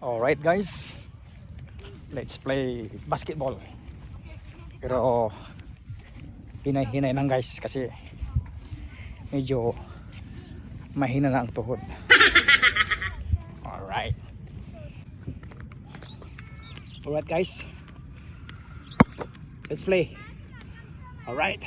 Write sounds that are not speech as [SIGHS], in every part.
Alright guys, let's play basketball. Pero hinay-hinay lang guys kasi medyo mahina na ang tuhod. [LAUGHS] Alright. Alright guys, let's play. Alright.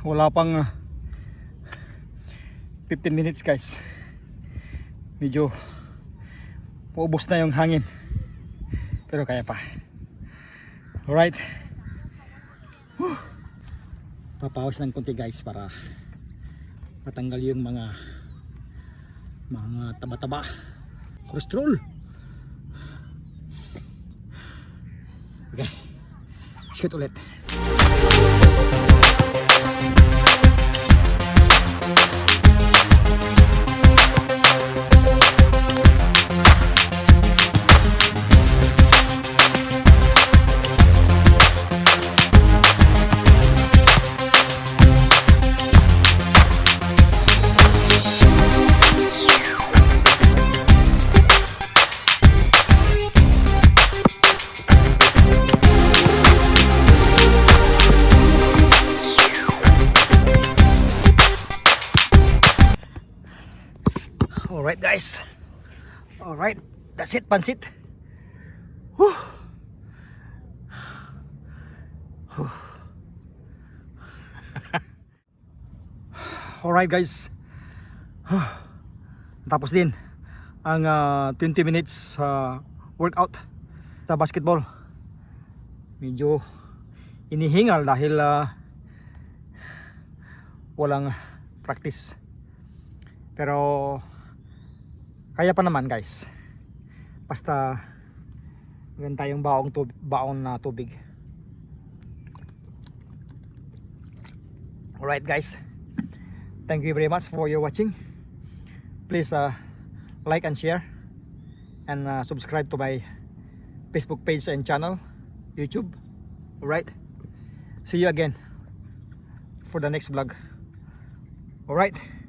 Wala pang ah, 15 minutes guys. Medyo maubos na yung hangin. Pero kaya pa. Alright. Whew. papawas ng konti guys para matanggal yung mga mga taba-taba. Cholesterol! Okay. Shoot ulit Alright guys. Alright. That's it, pansit. Whew. Whew. [SIGHS] Alright guys. [SIGHS] Tapos din ang ah, 20 minutes ah, workout sa basketball. Medyo inihingal dahil ah, walang practice. Pero kaya pa naman guys. Basta meron tayong baong tub baon na tubig. Alright guys. Thank you very much for your watching. Please uh, like and share and uh, subscribe to my Facebook page and channel, YouTube. Alright. See you again for the next vlog. Alright.